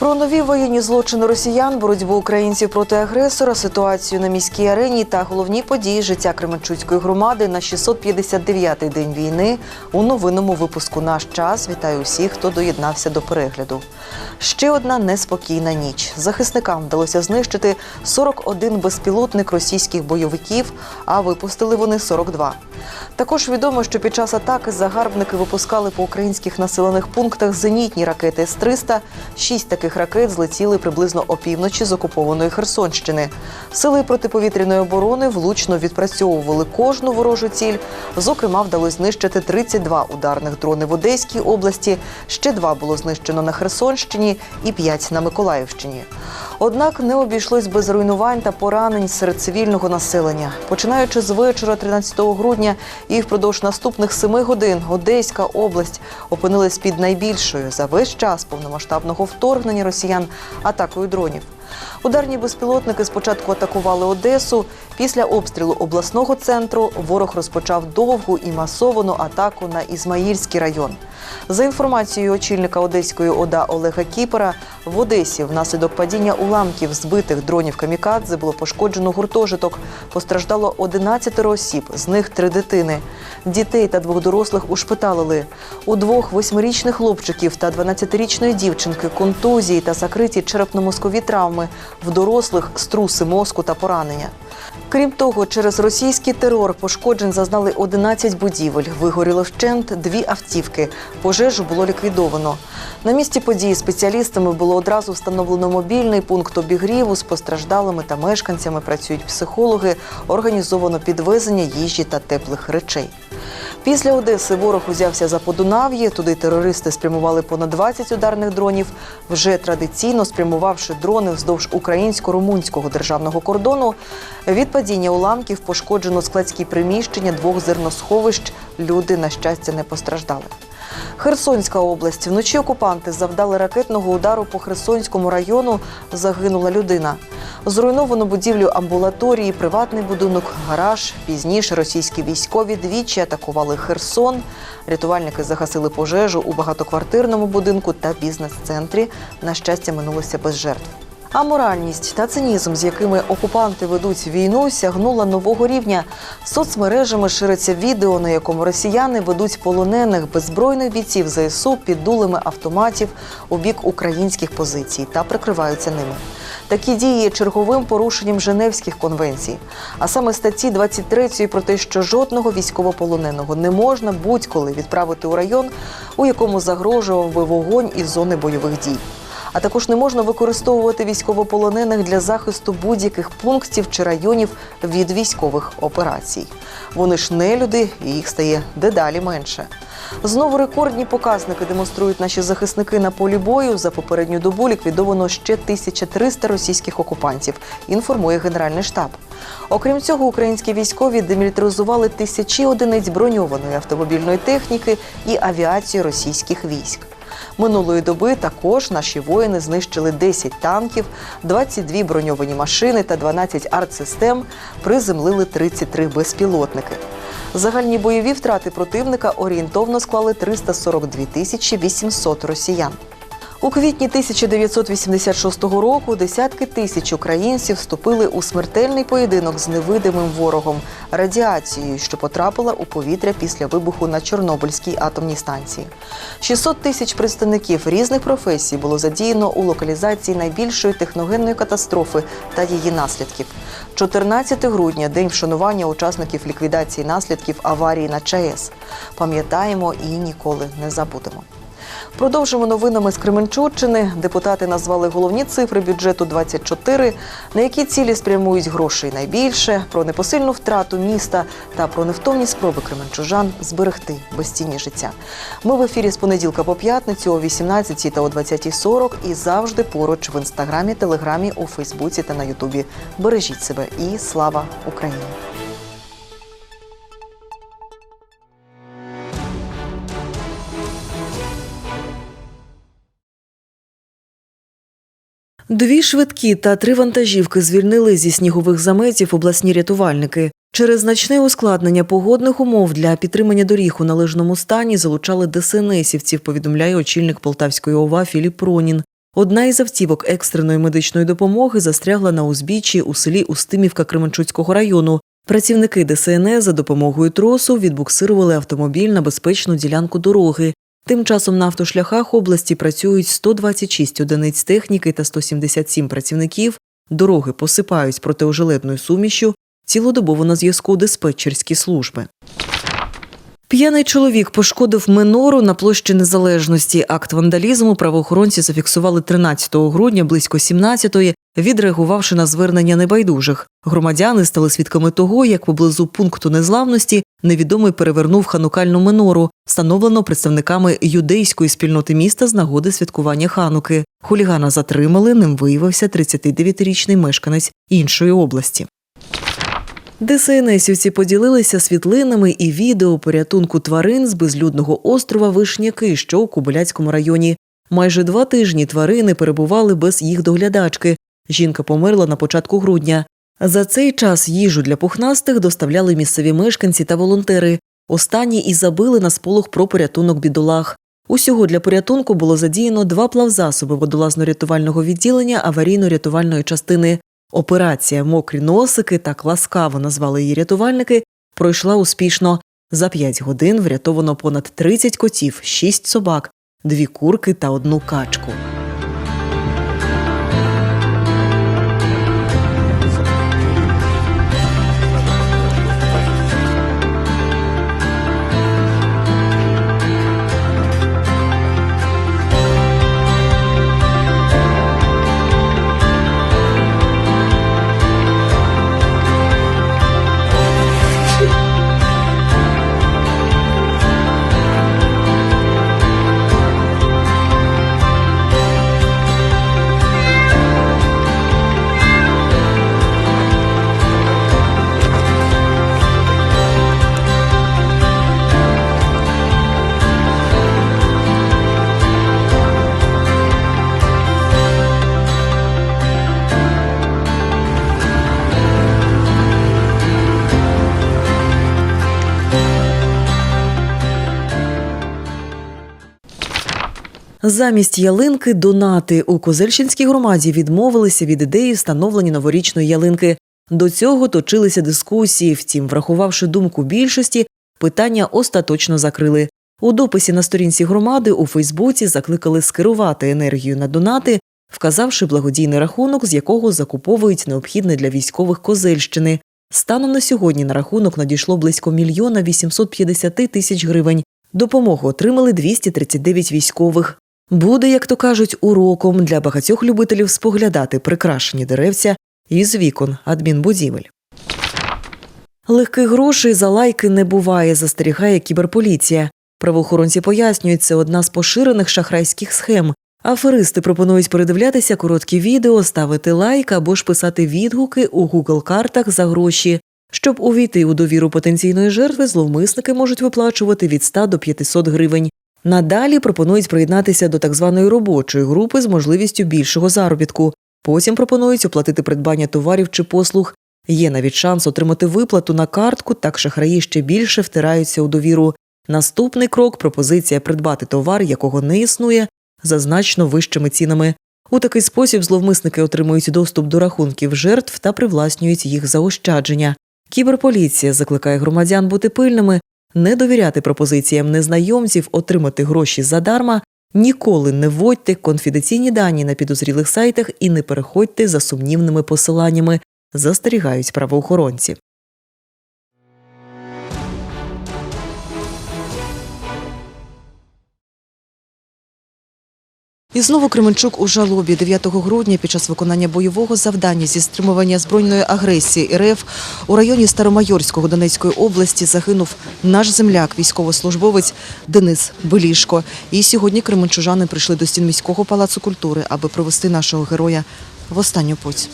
Про нові воєнні злочини росіян, боротьбу українців проти агресора, ситуацію на міській арені та головні події життя Кременчуцької громади на 659-й день війни у новинному випуску Наш час. Вітаю усіх, хто доєднався до перегляду. Ще одна неспокійна ніч. Захисникам вдалося знищити 41 безпілотник російських бойовиків, а випустили вони 42. Також відомо, що під час атаки загарбники випускали по українських населених пунктах зенітні ракети С-300. Шість таких ракет злетіли приблизно опівночі з окупованої Херсонщини. Сили протиповітряної оборони влучно відпрацьовували кожну ворожу ціль. Зокрема, вдалося знищити 32 ударних дрони в Одеській області. Ще два було знищено на Херсонщині і п'ять на Миколаївщині. Однак не обійшлось без руйнувань та поранень серед цивільного населення. Починаючи з вечора 13 грудня і впродовж наступних семи годин Одеська область опинилась під найбільшою за весь час повномасштабного вторгнення росіян атакою дронів. Ударні безпілотники спочатку атакували Одесу. Після обстрілу обласного центру ворог розпочав довгу і масовану атаку на Ізмаїльський район. За інформацією очільника Одеської ОДА Олега Кіпера, в Одесі внаслідок падіння уламків збитих дронів камікадзе було пошкоджено гуртожиток. Постраждало 11 осіб, з них три дитини. Дітей та двох дорослих ушпиталили. У двох восьмирічних хлопчиків та 12-річної дівчинки контузії та закриті черепно-мозкові травми, в дорослих струси мозку та поранення. Крім того, через російський терор пошкоджень зазнали 11 будівель. Вигоріло вщент дві автівки. Пожежу було ліквідовано. На місці події спеціалістами було одразу встановлено мобільний пункт обігріву. З постраждалими та мешканцями працюють психологи. Організовано підвезення їжі та теплих речей. Після Одеси ворог узявся за Подунав'ї. Туди терористи спрямували понад 20 ударних дронів, вже традиційно спрямувавши дрони вздовж українсько-румунського державного кордону. Від падіння уламків пошкоджено складські приміщення двох зерносховищ. Люди, на щастя, не постраждали. Херсонська область. Вночі окупанти завдали ракетного удару по Херсонському району. Загинула людина. Зруйновано будівлю амбулаторії, приватний будинок, гараж. Пізніше російські військові двічі атакували Херсон. Рятувальники загасили пожежу у багатоквартирному будинку та бізнес-центрі. На щастя, минулося без жертв. А моральність та цинізм, з якими окупанти ведуть війну, сягнула нового рівня. Соцмережами шириться відео, на якому росіяни ведуть полонених беззбройних бійців ЗСУ під дулами автоматів у бік українських позицій та прикриваються ними. Такі дії є черговим порушенням Женевських конвенцій, а саме статті 23 про те, що жодного військовополоненого не можна будь-коли відправити у район, у якому загрожував би вогонь із зони бойових дій. А також не можна використовувати військовополонених для захисту будь-яких пунктів чи районів від військових операцій. Вони ж не люди, і їх стає дедалі менше. Знову рекордні показники демонструють наші захисники на полі бою. За попередню добу ліквідовано ще 1300 російських окупантів. Інформує Генеральний штаб. Окрім цього, українські військові демілітаризували тисячі одиниць броньованої автомобільної техніки і авіації російських військ. Минулої доби також наші воїни знищили 10 танків, 22 броньовані машини та 12 артсистем, приземлили 33 безпілотники. Загальні бойові втрати противника орієнтовно склали 342 тисячі 800 росіян. У квітні 1986 року десятки тисяч українців вступили у смертельний поєдинок з невидимим ворогом радіацією, що потрапила у повітря після вибуху на Чорнобильській атомній станції. 600 тисяч представників різних професій було задіяно у локалізації найбільшої техногенної катастрофи та її наслідків. 14 грудня день вшанування учасників ліквідації наслідків аварії на ЧАЕС. Пам'ятаємо і ніколи не забудемо. Продовжимо новинами з Кременчуччини. Депутати назвали головні цифри бюджету 24, на які цілі спрямують грошей найбільше, про непосильну втрату міста та про невтомні спроби кременчужан зберегти безцінні життя. Ми в ефірі з понеділка по п'ятницю о 18 та о 20.40 і завжди поруч в інстаграмі, телеграмі, у Фейсбуці та на Ютубі. Бережіть себе і слава Україні! Дві швидкі та три вантажівки звільнили зі снігових заметів обласні рятувальники. Через значне ускладнення погодних умов для підтримання доріг у належному стані залучали ДСНСівців, повідомляє очільник Полтавської ОВА Філіп Пронін. Одна із автівок екстреної медичної допомоги застрягла на узбіччі у селі Устимівка Кременчуцького району. Працівники ДСНС за допомогою тросу відбуксирували автомобіль на безпечну ділянку дороги. Тим часом на автошляхах області працюють 126 одиниць техніки та 177 працівників. Дороги посипають протиожеледною сумішю. Цілодобово на зв'язку диспетчерські служби. П'яний чоловік пошкодив минору на площі Незалежності. Акт вандалізму правоохоронці зафіксували 13 грудня близько 17-ї, відреагувавши на звернення небайдужих. Громадяни стали свідками того, як поблизу пункту незламності невідомий перевернув ханукальну минору, встановлено представниками юдейської спільноти міста з нагоди святкування хануки. Хулігана затримали. Ним виявився 39-річний мешканець іншої області. ДСНСівці поділилися світлинами і відео порятунку тварин з безлюдного острова Вишняки, що у Кобиляцькому районі. Майже два тижні тварини перебували без їх доглядачки. Жінка померла на початку грудня. За цей час їжу для пухнастих доставляли місцеві мешканці та волонтери. Останні і забили на сполох про порятунок бідолах. Усього для порятунку було задіяно два плавзасоби водолазно-рятувального відділення аварійно-рятувальної частини. Операція Мокрі носики так ласкаво назвали її рятувальники. Пройшла успішно. За 5 годин врятовано понад 30 котів, 6 собак, дві курки та одну качку. Замість ялинки донати у Козельщинській громаді відмовилися від ідеї встановлення новорічної ялинки. До цього точилися дискусії. Втім, врахувавши думку більшості, питання остаточно закрили. У дописі на сторінці громади у Фейсбуці закликали скерувати енергію на донати, вказавши благодійний рахунок, з якого закуповують необхідне для військових Козельщини. Станом на сьогодні на рахунок надійшло близько мільйона 850 тисяч гривень. Допомогу отримали 239 військових. Буде, як то кажуть, уроком для багатьох любителів споглядати прикрашені деревця із вікон адмінбудівель. Легких грошей за лайки не буває, застерігає кіберполіція. Правоохоронці пояснюють, це одна з поширених шахрайських схем. Аферисти пропонують передивлятися короткі відео, ставити лайк або ж писати відгуки у Google картах за гроші. Щоб увійти у довіру потенційної жертви, зловмисники можуть виплачувати від 100 до 500 гривень. Надалі пропонують приєднатися до так званої робочої групи з можливістю більшого заробітку. Потім пропонують оплатити придбання товарів чи послуг. Є навіть шанс отримати виплату на картку, так шахраї ще більше втираються у довіру. Наступний крок пропозиція придбати товар, якого не існує, за значно вищими цінами. У такий спосіб зловмисники отримують доступ до рахунків жертв та привласнюють їх заощадження. Кіберполіція закликає громадян бути пильними, не довіряти пропозиціям незнайомців, отримати гроші задарма, ніколи не вводьте конфіденційні дані на підозрілих сайтах і не переходьте за сумнівними посиланнями, застерігають правоохоронці. І знову Кременчук у жалобі 9 грудня під час виконання бойового завдання зі стримування збройної агресії РФ у районі Старомайорського Донецької області загинув наш земляк, військовослужбовець Денис Белішко. І сьогодні кременчужани прийшли до стін міського палацу культури, аби провести нашого героя в останню путь.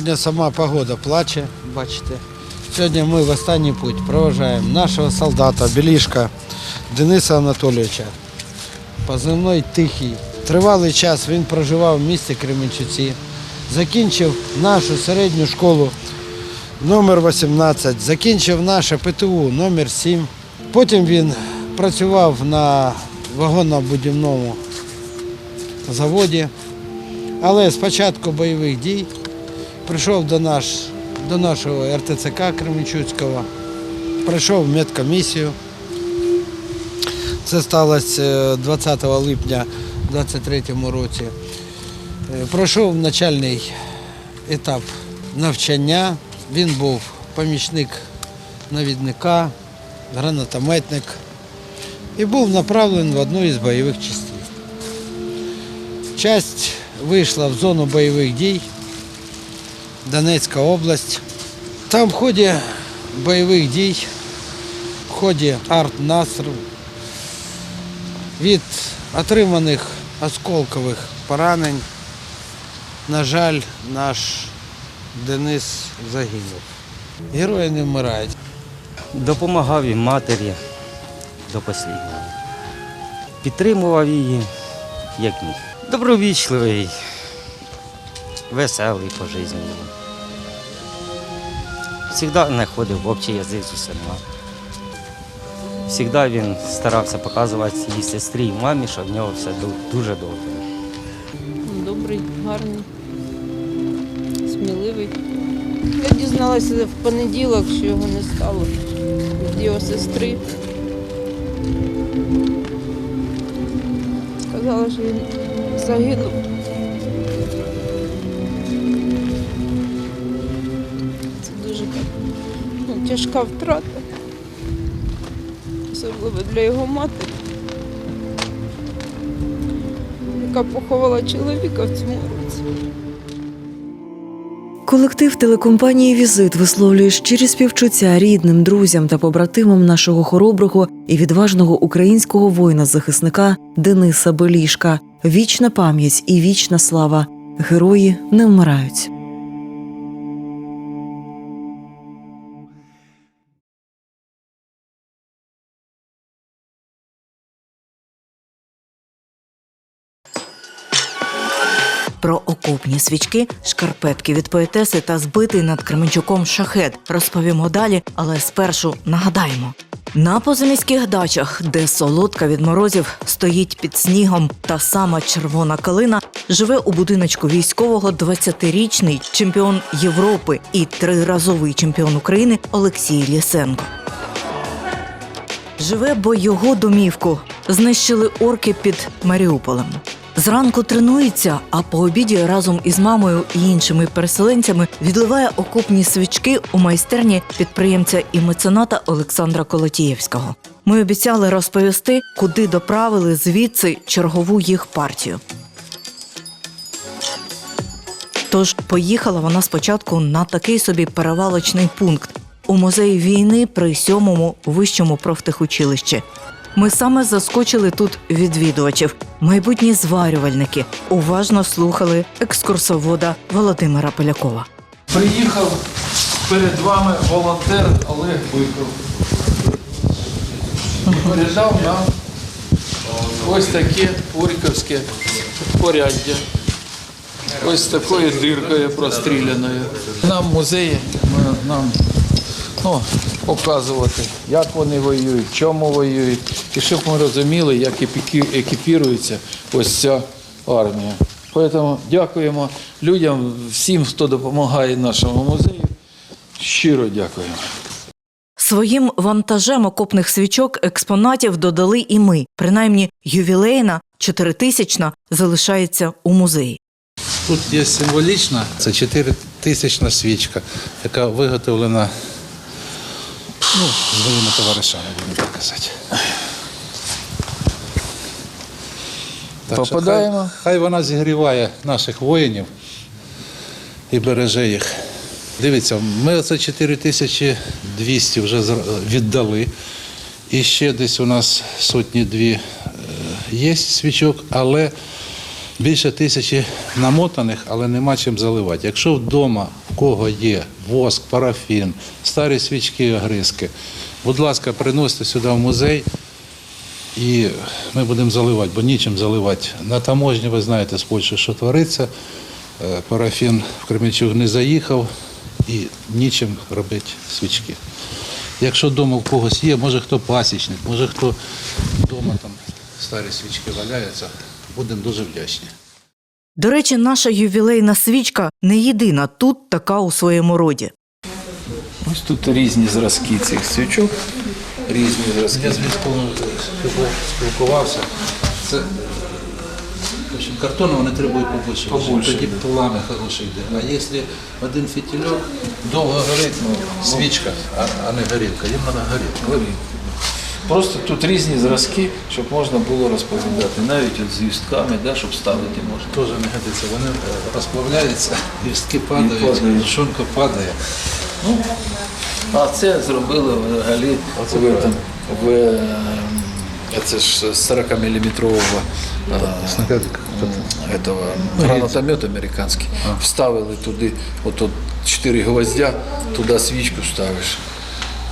Сьогодні сама погода плаче, бачите. Сьогодні ми в останній путь проважаємо нашого солдата Білішка Дениса Анатолійовича. Позивний тихий. Тривалий час він проживав в місті Кременчуці. закінчив нашу середню школу номер 18, закінчив наше ПТУ номер 7. Потім він працював на вагонно-будівному заводі. Але з початку бойових дій прийшов до, наш, до нашого РТЦК Кременчуцького, пройшов медкомісію. Це сталося е, 20 липня 2023 році. Е, Пройшов начальний етап навчання. Він був помічник навідника, гранатометник і був направлений в одну із бойових частин. Часть вийшла в зону бойових дій, Донецька область. Там в ході бойових дій, в ході арт-настрілу від отриманих осколкових поранень, на жаль, наш Денис загинув. Герої не вмирають. Допомагав і матері до останнього. Підтримував її, як міг. Добровічливий, веселий по житті. Завжди знаходив общий язик з усіма. Завжди він старався показувати її сестрі і мамі, що в нього все дуже добре. Добрий, гарний, сміливий. Я дізналася в понеділок, що його не стало від його сестри. Сказала, що він загинув. Тяжка втрата. Особливо для його матері, яка поховала чоловіка в цьому році. Колектив телекомпанії Візит висловлює щирі співчуття рідним, друзям та побратимам нашого хороброго і відважного українського воїна-захисника Дениса Белішка. Вічна пам'ять і вічна слава. Герої не вмирають. Про окопні свічки, шкарпетки від поетеси та збитий над Кременчуком шахет розповімо далі, але спершу нагадаємо. На позаміських дачах, де солодка від морозів стоїть під снігом та сама червона калина, живе у будиночку військового 20-річний чемпіон Європи і триразовий чемпіон України Олексій Лісенко. Живе, бо його домівку знищили орки під Маріуполем. Зранку тренується, а по обіді разом із мамою і іншими переселенцями відливає окопні свічки у майстерні підприємця і мецената Олександра Колотієвського. Ми обіцяли розповісти, куди доправили звідси чергову їх партію. Тож поїхала вона спочатку на такий собі перевалочний пункт у музей війни при сьомому вищому профтехучилищі. Ми саме заскочили тут відвідувачів. Майбутні зварювальники уважно слухали екскурсовода Володимира Полякова. Приїхав перед вами волонтер Олег Биков. Передав нам ось таке Оріковське поряддя. Ось такою диркою простріляною. Нам музеї нам ну, показувати, як вони воюють, чому воюють, і щоб ми розуміли, як екіпірується ось ця армія. Тому дякуємо людям, всім, хто допомагає нашому музею. Щиро дякуємо. Своїм вантажем окопних свічок експонатів додали і ми. Принаймні, ювілейна чотиритисячна залишається у музеї. Тут є символічна, це 4 тисячна свічка, яка виготовлена ну, своїми товаришами, будемо так казати. Так що Попадаємо. Хай, хай вона зігріває наших воїнів і береже їх. Дивіться, ми оце 4200 вже віддали. І ще десь у нас сотні дві е, є свічок, але більше тисячі намотаних, але нема чим заливати. Якщо вдома в кого є воск, парафін, старі свічки, огризки, будь ласка, приносите сюди в музей. І ми будемо заливати, бо нічим заливати. На таможні, ви знаєте, з Польщі, що твориться. е, парафін в Кременчуг не заїхав і нічим робити свічки. Якщо вдома в когось є, може хто пасічник, може хто вдома там старі свічки валяються, будемо дуже вдячні. До речі, наша ювілейна свічка не єдина тут така у своєму роді. Ось тут різні зразки цих свічок. Різні зразки. Я з військовим спілкувався. Це картону вони требують побольше. Побольше, Тоді пламя хороше йде. А якщо один фітільок довго горить, ну, свічка, а, а не горілка, їм треба горілка. Просто тут різні зразки, щоб можна було розповідати. Навіть от з вістками, да, щоб ставити можна. Теж не годиться. Вони е, розплавляються, листки падають, шунка падає. А це зробили взагалі в, там, в е, це ж 40-мм этого гранатомет американський. Вставили туди, от, от 4 гвоздя, туди свічку ставиш.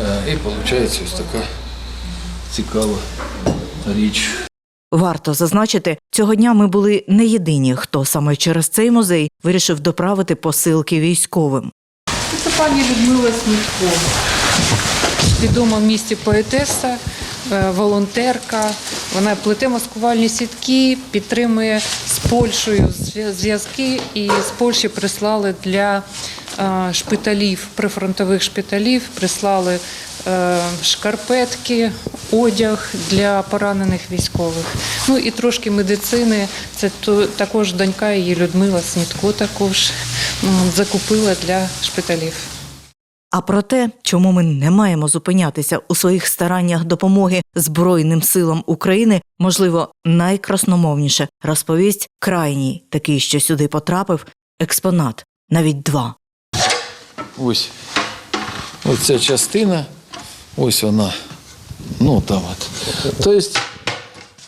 Е, І виходить ось така цікава річ. Варто зазначити, цього дня ми були не єдині, хто саме через цей музей вирішив доправити посилки військовим. Це пані Людмила Снітко, відома в місті поетеса, е, волонтерка. Вона плете маскувальні сітки, підтримує з Польщею зв'язки і з Польщі прислали для е, шпиталів, прифронтових шпиталів, прислали шкарпетки, одяг для поранених військових. Ну і трошки медицини. Це то- також донька її Людмила Снітко також закупила для шпиталів. А про те, чому ми не маємо зупинятися у своїх стараннях допомоги Збройним силам України, можливо, найкрасномовніше розповість крайній такий, що сюди потрапив, експонат, навіть два. Ось. Ось ця частина, ось вона. Ну там от. Тобто,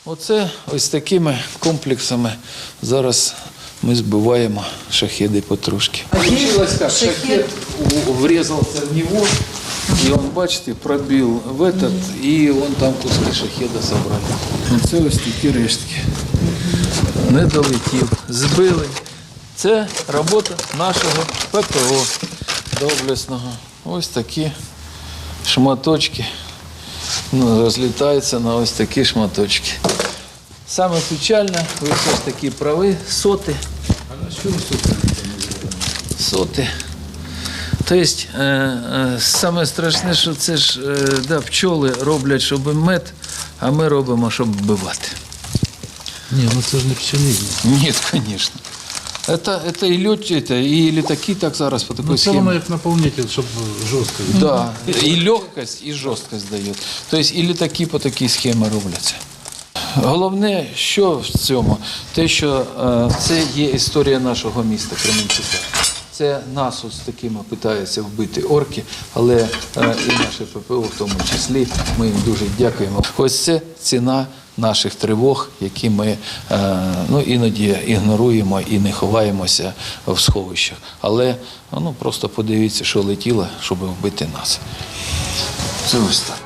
оце ось такими комплексами зараз ми збиваємо шахеди потрошки. Получилось как, шахед врезался в него, и он, бачите, пробил в этот, и он там куски шахеда собрали. Оце ось такі рештки. Не долетів, збили. Це робота нашого ППО доблесного. Ось такі шматочки ну, розлітаються на ось такі шматочки. Саме печальне, ви все ж таки прави, соти. А на що Соти. Тобто, е, е, саме страшне, що це ж е, да, пчоли роблять, щоб мед, а ми робимо, щоб вбивати. Ні, ну це ж не пчелізм. Ні, звісно. Это, это і льот, это, і літаки так зараз по такій Ну, це схемі. воно як наповнитель, щоб жорстко. Да, і легкость, і жорсткость дають. Тобто і літаки по такій схемі робляться. Головне, що в цьому, те, що е, це є історія нашого міста Кременчука. Це нас ось такими питаються вбити орки, але е, і наше ППО в тому числі. Ми їм дуже дякуємо. Ось це ціна наших тривог, які ми е, ну, іноді ігноруємо і не ховаємося в сховищах. Але ну, просто подивіться, що летіло, щоб вбити нас. Це ось так.